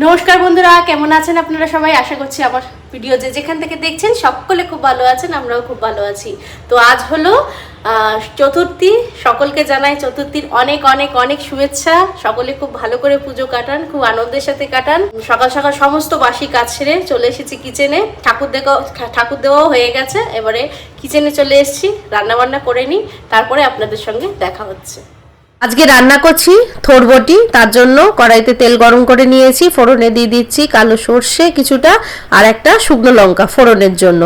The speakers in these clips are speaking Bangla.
নমস্কার বন্ধুরা, কেমন আছেন আপনারা সবাই? আশা করছি আমার ভিডিও যে যেখান থেকে দেখছেন সকলে খুব ভালো আছেন, আমরাও খুব ভালো আছি। তো আজ হলো চতুর্থী। সকলকে জানাই চতুর্থীর অনেক অনেক অনেক শুভেচ্ছা। সকলে খুব ভালো করে পুজো কাটান, খুব আনন্দের সাথে কাটান। সকাল সকাল সমস্ত বাসি কাজ সেরে চলে এসেছি কিচেনে ঠাকুর দেওয়া ঠাকুর দেওয়াও হয়ে গেছে। এবারে কিচেনে চলে এসেছি রান্না বান্না করে নিই। তারপরে আপনাদের সঙ্গে দেখা হচ্ছে। আজকে রান্না করছি থোরবটি তার জন্য কড়াইতে তেল গরম করে নিয়েছি, ফোড়নে দিয়ে দিচ্ছি কালো সর্ষে কিছুটা আর একটা শুকনো লঙ্কা ফোড়নের জন্য।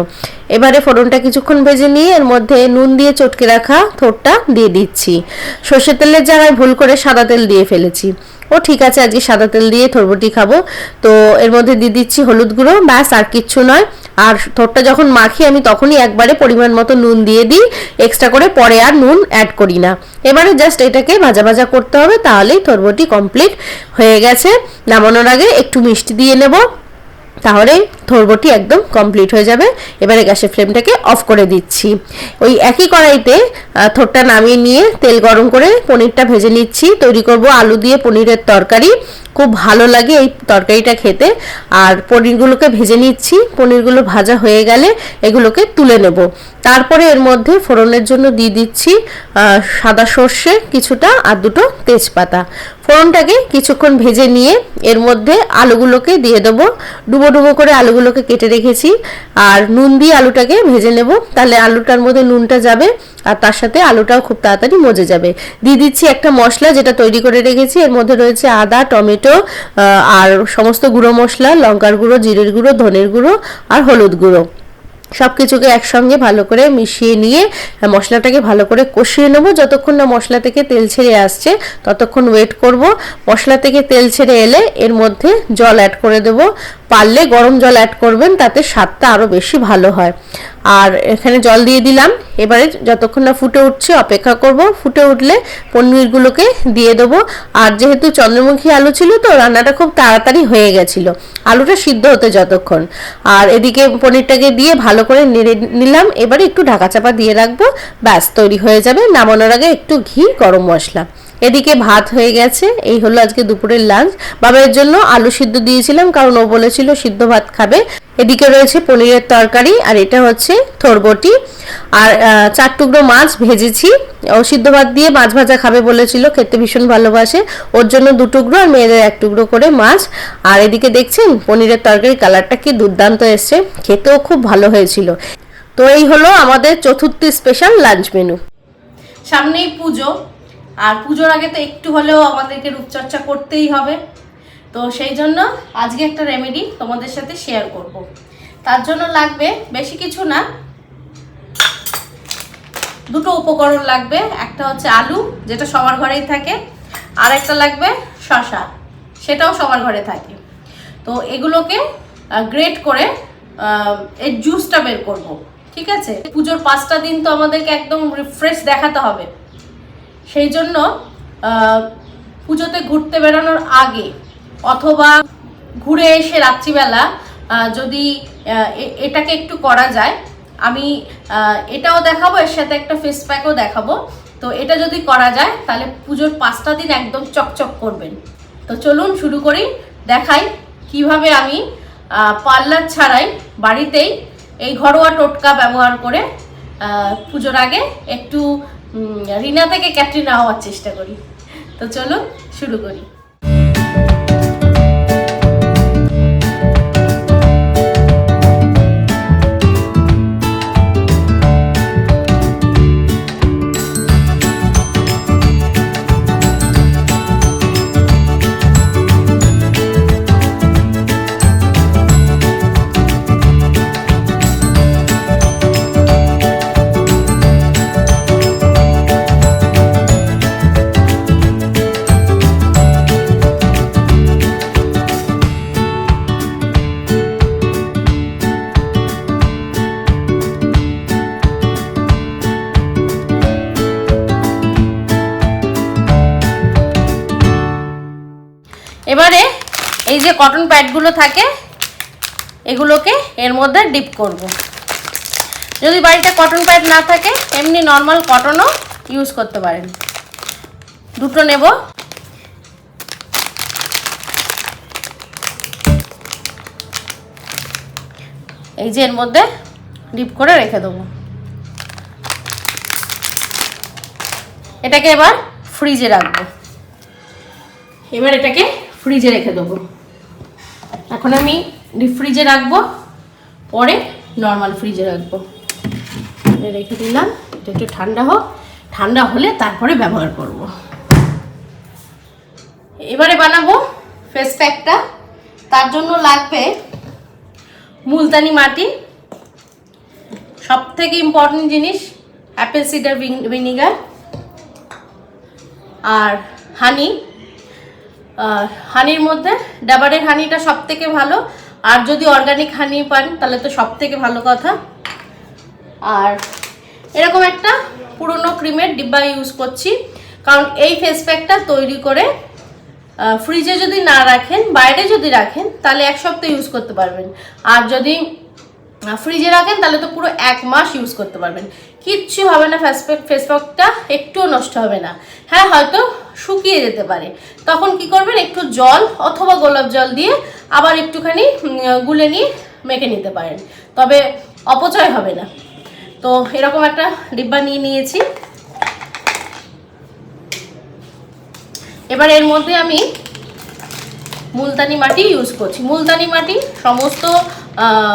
এবারে ফোড়নটা কিছুক্ষণ ভেজে নিয়ে এর মধ্যে নুন দিয়ে চটকে রাখা থোরটা দিয়ে দিচ্ছি। সর্ষে তেলের জায়গায় ভুল করে সাদা তেল দিয়ে ফেলেছি। ও ঠিক আছে, আজকে সাদা তেল দিয়ে থোরবটি খাব। তো এর মধ্যে দিয়ে দিচ্ছি হলুদ গুঁড়ো, ব্যাস আর কিচ্ছু নয়। আর থোরটা যখন মাখি, আমি তখনই একবারে পরিমাণ মতো নুন দিয়ে দিই এক্সট্রা করে পরে আর নুন অ্যাড করি না। এবারে জাস্ট এটাকে ভাজা ভাজা করতে হবে, তাহলেই থোরবটি কমপ্লিট হয়ে গেছে। নামানোর আগে একটু মিষ্টি দিয়ে নেব। তাহলে থোরবটি একদম কমপ্লিট হয়ে যাবে। এবারে গ্যাসের ফ্লেমটাকে অফ করে দিচ্ছি। ওই একই কড়াইতে থোরটা নামিয়ে নিয়ে তেল গরম করে পনিরটা ভেজে নিচ্ছি। তৈরি করব আলু দিয়ে পনিরের তরকারি। খুব ভালো লাগে এই তরকারিটা খেতে। আর পনিরগুলোকে ভেজে নিচ্ছি। পনিরগুলো ভাজা হয়ে গেলে এগুলোকে তুলে নেব। তারপরে এর মধ্যে ফোড়নের জন্য দিয়ে দিচ্ছি সাদা সর্ষে, কিছুটা আর দুটো তেজপাতা। ফোড়নটাকে কিছুক্ষণ ভেজে নিয়ে এর মধ্যে আলুগুলোকে দিয়ে দেবো। ডুবো ডুবো করে আলুগুলোকে কেটে রেখেছি। আর নুন দিয়ে আলুটাকে ভেজে নেব। তাহলে আলুটার মধ্যে নুনটা যাবে আর তার সাথে আলুটাও খুব তাড়াতাড়ি মজে যাবে। দিয়ে দিচ্ছি একটা মশলা যেটা তৈরি করে রেখেছি। এর মধ্যে রয়েছে আদা, টমেটো আর সমস্ত গুঁড়ো মশলা, লঙ্কার গুঁড়ো, জিরের গুঁড়ো, ধনের গুঁড়ো আর হলুদ গুঁড়ো। সব কিছুকে একসঙ্গে ভালো করে মিশিয়ে নিয়ে মশলাটাকে ভালো করে কষিয়ে নেব। যতক্ষণ না মশলা থেকে তেল ছেড়ে আসছে, ততক্ষণ ওয়েট করব। মশলা থেকে তেল ছেড়ে এলে এর মধ্যে জল অ্যাড করে দেব। পারলে গরম জল অ্যাড করবেন, তাতে স্বাদটা আরও বেশি ভালো হয়। আর এখানে জল দিয়ে দিলাম। এবারে যতক্ষণ না ফুটে উঠছে, অপেক্ষা করব। ফুটে উঠলে পনিরগুলোকে দিয়ে দেবো। আর যেহেতু চন্দ্রমুখী আলু ছিল তো, রান্নাটা খুব তাড়াতাড়ি হয়ে গেছিল। আলুটা সিদ্ধ হতে যতক্ষণ। আর এদিকে পনিরটাকে দিয়ে ভালো করে নেড়ে নিলাম। এবারে একটু ঢাকা চাপা দিয়ে রাখব। ব্যাস, তৈরি হয়ে যাবে। নামানোর আগে একটু ঘি, গরম মশলা। এদিকে ভাত হয়ে গেছে। এই হলো আজকে দুপুরের লাঞ্চ। বাবার জন্য আলু সিদ্ধ দিয়েছিলাম, কারণ ও বলেছিল সিদ্ধ ভাত খাবে। এদিকে রয়েছে পনিরের তরকারি, আর এটা হচ্ছে থরবটি আর চার টুকরো মাছ ভেজেছি। ও সিদ্ধ ভাত দিয়ে মাছ ভাজা খাবে বলেছিল, খেতে ভীষণ ভালোবাসে। ওর জন্য দু টুকরো আর মেয়েদের এক টুকরো করে মাছ। আর এদিকে দেখছেন, পনিরের তরকারি কালারটা কি দুর্দান্ত এসছে। খেতেও খুব ভালো হয়েছিল। তো এই হলো আমাদের চতুর্থী স্পেশাল লাঞ্চ মেনু। সামনেই পুজো। আর পুজোর আগে তো একটু হলেও আমাদেরকে রূপচর্চা করতেই হবে। তো সেই জন্য আজকে একটা রেমেডি তোমাদের সাথে শেয়ার করব। তার জন্য লাগবে বেশি কিছু না, দুটো উপকরণ লাগবে। একটা হচ্ছে আলু, যেটা সবার ঘরেই থাকে। আর একটা লাগবে শশা সেটাও সবার ঘরে থাকে। তো এগুলোকে গ্রেট করে এর জুসটা বের করব। ঠিক আছে? পুজোর পাঁচটা দিন তো আমাদেরকে একদম রিফ্রেশ দেখাতে হবে। সেই জন্য পুজোতে ঘুরতে বেরোনোর আগে অথবা ঘুরে এসে রাত্রিবেলা যদি এটাকে একটু করা যায়, আমি এটাও দেখাবো, এর সাথে একটা ফেস প্যাকও দেখাবো। তো এটা যদি করা যায়, তাহলে পুজোর পাঁচটা দিন একদম চকচক করবেন। তো চলুন শুরু করি, দেখাই কীভাবে আমি পার্লার ছাড়াই বাড়িতেই এই ঘরোয়া টোটকা ব্যবহার করে পুজোর আগে একটু রিনা থেকে ক্যাটরিনা হওয়ার চেষ্টা করি। তো চলো শুরু করি। যে কটন প্যাডগুলো থাকে, এগুলোকে এর মধ্যে ডিপ করব। যদি বাড়িতে কটন প্যাড না থাকে, এমনি নর্মাল কটনও ইউজ করতে পারেন। দুটো নেব। এই যে এর মধ্যে ডিপ করে রেখে দেবো। এটাকে এবার ফ্রিজে রাখব। এবার এটাকে ফ্রিজে রেখে দেবো। এখন আমি ডিপ ফ্রিজে রাখব, পরে নর্মাল ফ্রিজে রাখব। রেখে দিলাম, এটা একটু ঠান্ডা হোক। ঠান্ডা হলে তারপরে ব্যবহার করব। এবারে বানাবো ফেস প্যাকটা তার জন্য লাগবে মুলতানি মাটি। সব থেকে ইম্পর্টেন্ট জিনিস অ্যাপেল সিডার ভিনিগার আর হানি হানির মধ্যে। ডাবারের হানিটা সব থেকে ভালো। আর যদি অর্গানিক হানি পান, তাহলে তো সব থেকে ভালো কথা। আর এরকম একটা পুরনো ক্রিমের ডিব্বা ইউজ করছি। কারণ এই ফেস প্যাকটা তৈরি করে ফ্রিজে যদি না রাখেন, বাইরে যদি রাখেন, তাহলে এক সপ্তাহ ইউজ করতে পারবেন। আর যদি ফ্রিজে রাখেন, তাহলে তো পুরো এক মাস ইউজ করতে পারবেন। কিচ্ছু হবে না ফেস প্যাক ফেস প্যাকটা একটুও নষ্ট হবে না। হ্যাঁ হয়তো শুকিয়ে যেতে পারে। তখন কি করবেন, একটু জল অথবা গোলাপ জল দিয়ে আবার একটুখানি গুলে নিয়ে মেখে নিতে পারেন। তবে অপচয় হবে না। তো এরকম একটা ডিব্বা নিয়ে নিয়েছি। এবার এর মধ্যে আমি মুলতানি মাটি ইউজ করছি। মুলতানি মাটি সমস্ত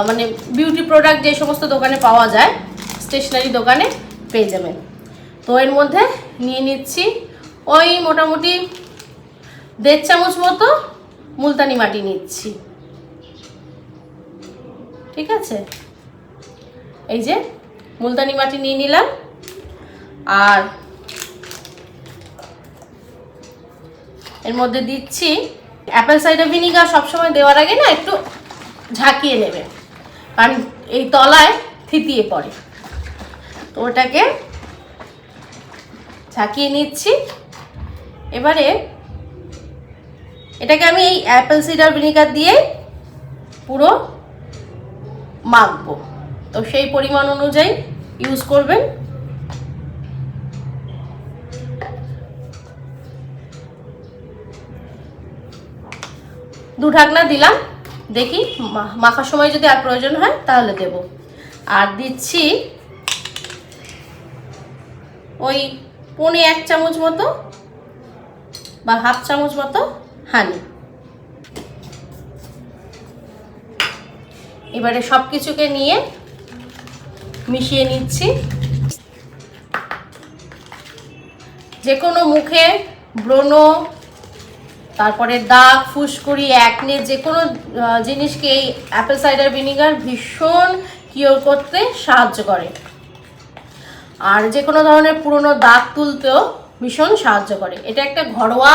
মানে বিউটি প্রোডাক্ট যে সমস্ত দোকানে পাওয়া যায় স্টেশনারি দোকানে পেয়ে যাবেন। তো এর মধ্যে নিয়ে নিচ্ছি ওই মোটামুটি দেড় চামচ মতো মুলতানি মাটি নিচ্ছি। ঠিক আছে? এই যে মুলতানি মাটি নিয়ে নিলাম। আর এর মধ্যে দিচ্ছি অ্যাপেল সাইডার ভিনিগার সবসময় দেওয়ার আগে না একটু ঝাঁকিয়ে নেবে। কারণ এই তলায় থিতিয়ে পড়ে। তো ওটাকে ঝাঁকিয়ে নিচ্ছি। এবারে এটাকে আমি এই অ্যাপেল সিডার ভিনিগার দিয়ে পুরো মাখবো। তো সেই পরিমাণ অনুযায়ী ইউজ করবেন। দু ঢাকনা দিলাম। দেখি মাখার সময় যদি আর প্রয়োজন হয় তাহলে দেব। আর দিচ্ছি ওই পনে এক চামচ মতো বা হাফ চামচ মতো হানি এবারে সব কিছুকে নিয়ে মিশিয়ে নিচ্ছি। যে কোনো মুখে ব্রণ, তারপরে দাগ, ফুসকুড়ি একনে যে কোনো জিনিসকে এই অ্যাপেল সাইডার ভিনিগার ভীষণ কিওর করতে সাহায্য করে। আর যে কোনো ধরনের পুরনো দাগ তুলতেও ভীষণ সাহায্য করে। এটা একটা ঘরোয়া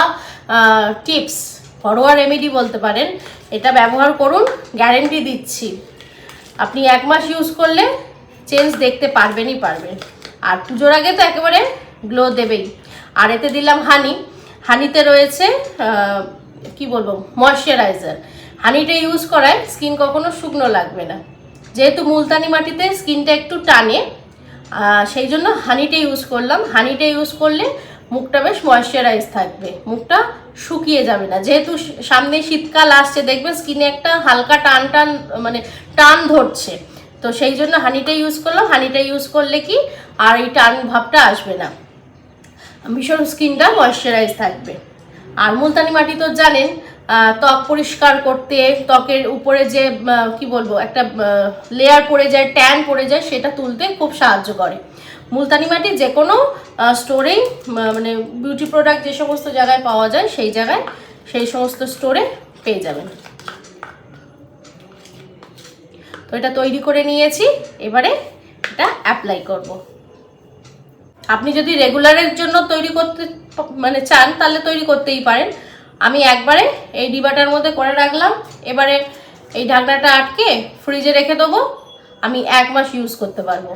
টিপস, ঘরোয়া রেমেডি বলতে পারেন। এটা ব্যবহার করুন গ্যারেন্টি দিচ্ছি। আপনি এক মাস ইউজ করলে চেঞ্জ দেখতে পারবেনই পারবেন। আর পুজোর আগে তো একেবারে গ্লো দেবেই। আর এতে দিলাম হানি হানিতে রয়েছে কি বলব ময়শ্চারাইজার হানিটা ইউজ করায় স্কিন কখনো শুকনো লাগবে না। যেহেতু মুলতানি মাটিতে স্কিনটা একটু টানে সেই জন্য হানিটা ইউজ করলাম। হানিটা ইউজ করলে মুখটা বেশ ময়শ্চারাইজ থাকবে। মুখটা শুকিয়ে যাবে না। যেহেতু সামনে শীতকাল আসছে দেখবে স্কিনে একটা হালকা টান টান মানে টান ধরছে। তো সেই জন্য হানিটা ইউজ করলাম। হানিটা ইউজ করলে কি আর এই টান ভাবটা আসবে না। ভীষণ স্কিনটা ময়শ্চারাইজ থাকবে। আর মুলতানি মাটি তো জানেন ত্বক পরিষ্কার করতে, ত্বকের উপরে যে কি বলব, একটা লেয়ার পড়ে যায় ট্যান পড়ে যায়, সেটা তুলতে খুব সাহায্য করে। মুলতানি মাটি যে কোনো স্টোরেই মানে বিউটি প্রোডাক্ট যে সমস্ত জায়গায় পাওয়া যায়, সেই জায়গায়, সেই সমস্ত স্টোরে পেয়ে যাবেন। তো এটা তৈরি করে নিয়েছি, এবারে এটা অ্যাপ্লাই করব। আপনি যদি রেগুলারের জন্য তৈরি করতে মানে চান, তাহলে তৈরি করতেই পারেন। আমি একবারে এই ডিবাটার মধ্যে করে রাখলাম। এবারে এই ঢাকনাটা আটকে ফ্রিজে রেখে দেবো। আমি এক মাস ইউজ করতে পারব।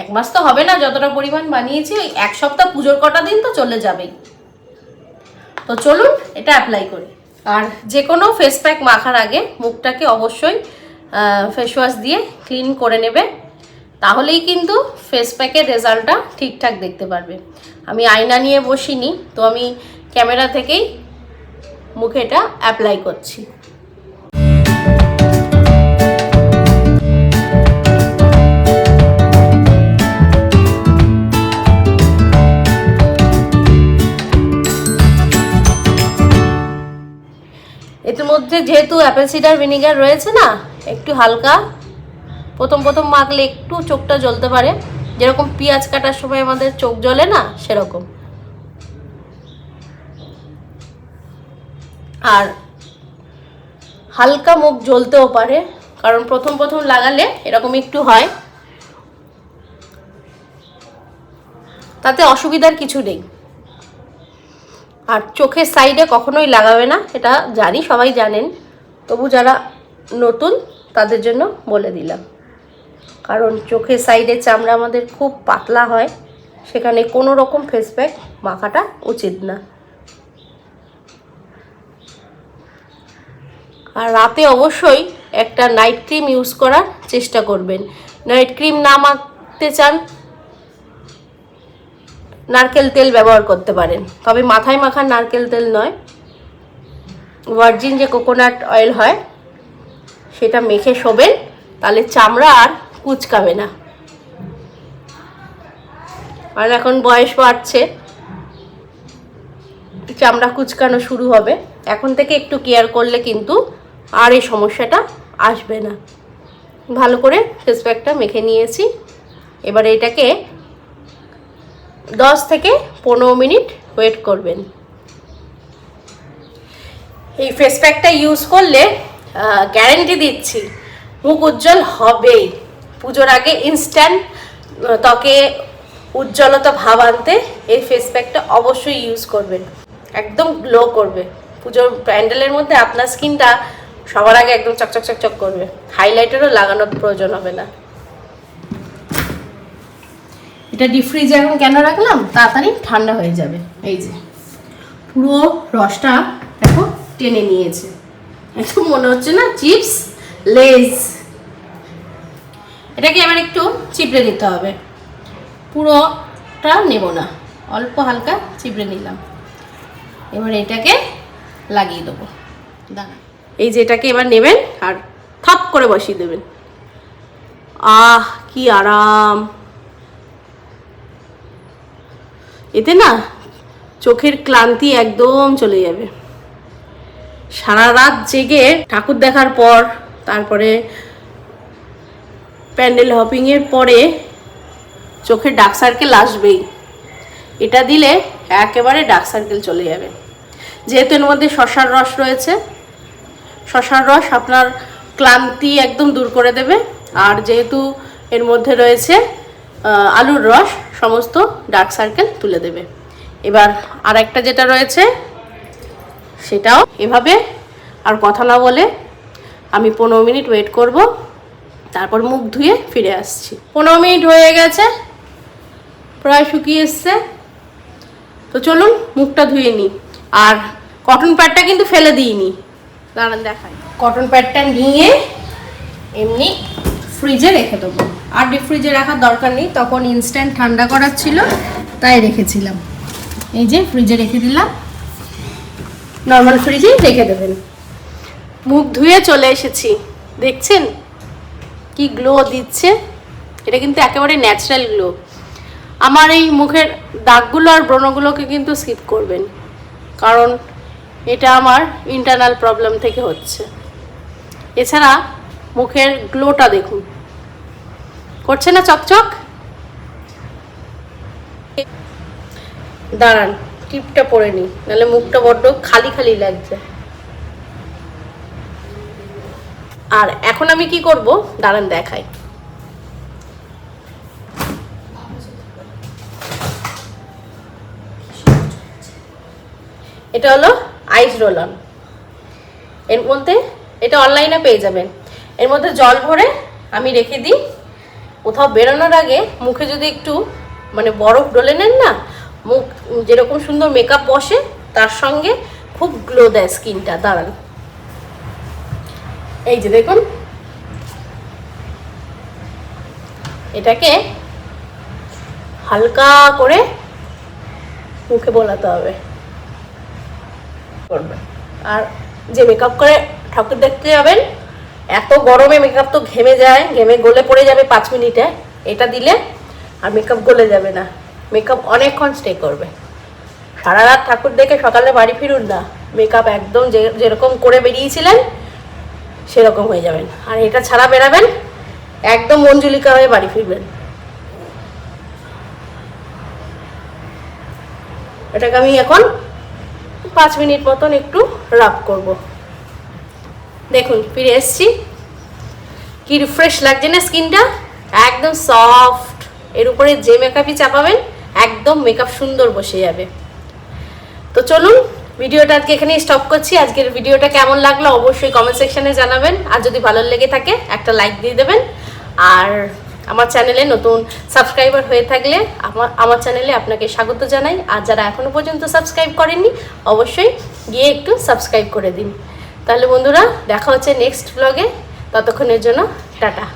এক মাস তো হবে না, যতটা পরিমাণ বানিয়েছি, ওই এক সপ্তাহ পুজোর কটা দিন তো চলে যাবেই। তো চলুন এটা অ্যাপ্লাই করি। আর যে কোনো ফেস প্যাক মাখার আগে মুখটাকে অবশ্যই ফেস ওয়াশ দিয়ে ক্লিন করে নেবে। তাহলেই কিন্তু ফেস প্যাকের রেজাল্টটা ঠিকঠাক দেখতে পারবে। আমি আয়না নিয়ে বসিনি, তো আমি ক্যামেরা থেকেই মুখে এটা অ্যাপ্লাই করছি। এর মধ্যে যেহেতু অ্যাপেল সিডার ভিনিগার রয়েছে না, একটু হালকা, প্রথম প্রথম মাখলে একটু চোখটা জ্বলতে পারে। যেরকম পেঁয়াজ কাটার সময় আমাদের চোখ জ্বলে না, সেরকম। আর হালকা মুখ জ্বলতেও পারে, কারণ প্রথম প্রথম লাগালে এরকম একটু হয়। তাতে অসুবিধার কিছু নেই। আর চোখের সাইডে কখনোই লাগাবে না, এটা জানি, সবাই জানেন। তবু যারা নতুন, তাদের জন্য বলে দিলাম। কারণ চোখের সাইডে চামড়া আমাদের খুব পাতলা হয়, সেখানে কোনো রকম ফেস প্যাক মাখাটা উচিত না। আর রাতে অবশ্যই একটা নাইট ক্রিম ইউজ করার চেষ্টা করবেন। নাইট ক্রিম না মাখতে চান, নারকেল তেল ব্যবহার করতে পারেন। তবে মাথায় মাখার নারকেল তেল নয়। ভার্জিন যে কোকোনাট অয়েল হয়, সেটা মেখে শোবেন, তাহলে চামড়া আর কুচকাবে না। আর এখন বয়স বাড়ছে, চামড়া কুচকানো শুরু হবে। এখন থেকে একটু কেয়ার করলে কিন্তু আর এই সমস্যাটা আসবে না। ভালো করে ফেস প্যাকটা মেখে নিয়েছি। এবার এটাকে দশ থেকে পনেরো মিনিট ওয়েট করবেন। এই ফেস প্যাকটা ইউজ করলে গ্যারেন্টি দিচ্ছি মুখ উজ্জ্বল হবেই। পুজোর আগে ইনস্ট্যান্ট ত্বকে উজ্জ্বলতা ভাব আনতে এই ফেস প্যাকটা অবশ্যই ইউজ করবেন। একদম গ্লো করবে। পুজোর প্যান্ডেলের মধ্যে আপনার স্কিনটা সবার আগে একদম চকচক চকচক করবে। হাইলাইটারও লাগানোর প্রয়োজন হবে না। এটা ডিপ ফ্রিজে এখন কেন রাখলাম? তাড়াতাড়ি ঠান্ডা হয়ে যাবে। এই যে, পুরো রসটা দেখো টেনে নিয়েছে। একটু মনে হচ্ছে না চিপস, লেজ। এটাকে এবার একটু চিপড়ে নিতে হবে। পুরোটা নেব না। অল্প হালকা চিপড়ে নিলাম। এবার এটাকে লাগিয়ে দেবো। দাঁড়া। এই যে এটাকে এবার নেবেন আর থপ করে বসিয়ে দেবেন। আহ, কি আরাম। এতে না চোখের ক্লান্তি একদম চলে যাবে। সারা রাত জেগে ঠাকুর দেখার পর, তারপরে প্যান্ডেল হপিংয়ের পরে চোখের ডার্ক সার্কেল আসবেই। এটা দিলে একেবারে ডার্ক সার্কেল চলে যাবে। যেহেতু এর মধ্যে শশার রস রয়েছে, শশার রস আপনার ক্লান্তি একদম দূর করে দেবে। আর যেহেতু এর মধ্যে রয়েছে আলুর রস, সমস্ত ডার্ক সার্কেল তুলে দেবে। এবার আর একটা যেটা রয়েছে, সেটাও এভাবে আর কথা না বলে আমি পনেরো মিনিট ওয়েট করব, তারপর মুখ ধুয়ে ফিরে আসছি। পনেরো মিনিট হয়ে গেছে, প্রায় শুকিয়ে এসছে। তো চলুন মুখটা ধুয়ে নিই। আর কটন প্যাডটা কিন্তু ফেলে দিইনি। দাঁড়ান দেখাই। কটন প্যাডটা নিয়ে এমনি ফ্রিজে রেখে দেবো। আর ডিপ ফ্রিজে রাখার দরকার নেই তখন ইনস্ট্যান্ট ঠান্ডা করার ছিল তাই রেখেছিলাম। এই যে ফ্রিজে রেখে দিলাম। নর্মাল ফ্রিজেই রেখে দেবেন। মুখ ধুয়ে চলে এসেছি। দেখছেন? কি গ্লো দিচ্ছে? এটা কিন্তু একেবারে ন্যাচারাল গ্লো আমার এই মুখের দাগগুলো আর ব্রণগুলোকে কিন্তু স্কিপ করবেন। কারণ এটা আমার ইন্টারনাল প্রবলেম থেকে হচ্ছে। এছাড়া মুখের গ্লোটা দেখুন। করছে না চকচক? দাঁড়ান, টিপটা পরে নি নাহলে মুখটা বড্ড খালি খালি লাগছে। আর এখন আমি কি করব? দাঁড়ান, দেখাই। এটা হলো আইস রোল অন এর মধ্যে এটা অনলাইনে পেয়ে যাবেন। এর মধ্যে জল ভরে আমি রেখে দিই। কোথাও বেরোনোর আগে মুখে যদি একটু মানে বরফ ডলে নেন না, মুখ যেরকম সুন্দর মেকআপ বসে, তার সঙ্গে খুব গ্লো দেয় স্কিনটা দাঁড়ান। এই যে দেখুন। এটাকে হালকা করে মুখে বোলাতে হবে। করবে। আর যে মেকআপ করে ঠাকুর দেখতে যাবেন, এত গরমে মেকআপ তো ঘেমে যায়, ঘেমে গলে পড়ে যাবে পাঁচ মিনিটে। এটা দিলে আর মেকআপ গলে যাবে না। মেকআপ অনেকক্ষণ স্টে করবে। সারা রাত ঠাকুর দেখে সকালে বাড়ি ফিরুন না। মেকআপ একদম যে- যেরকম করে বেরিয়েছিলেন, সেরকম হয়ে যাবেন। আর এটা ছাড়া বেরাবেন, একদম মঞ্জুলিকা হয়ে বাড়ি ফিরবেন। এটাকে আমি এখন পাঁচ মিনিট মতন একটু রাব করব। দেখুন, ফিরে এসছি। কি রিফ্রেশ লাগছে না স্কিনটা? একদম সফট এর উপরে যে মেকআপই চাপাবেন, একদম মেকআপ সুন্দর বসে যাবে। তো চলুন, ভিডিওটা আজকে এখানেই স্টপ করছি। আজকের ভিডিওটা কেমন লাগল অবশ্যই কমেন্ট সেকশনে জানাবেন। আর যদি ভালো লেগে থাকে, একটা লাইক দিয়ে দেবেন। আর আমার চ্যানেলে নতুন সাবস্ক্রাইবার হয়ে থাকলে আমার আমার চ্যানেলে আপনাকে স্বাগত জানাই। আর যারা এখনও পর্যন্ত সাবস্ক্রাইব করেননি, অবশ্যই গিয়ে একটু সাবস্ক্রাইব করে দিন। তাহলে বন্ধুরা, দেখা হচ্ছে নেক্সট ব্লগে ততক্ষণের জন্য, টাটা।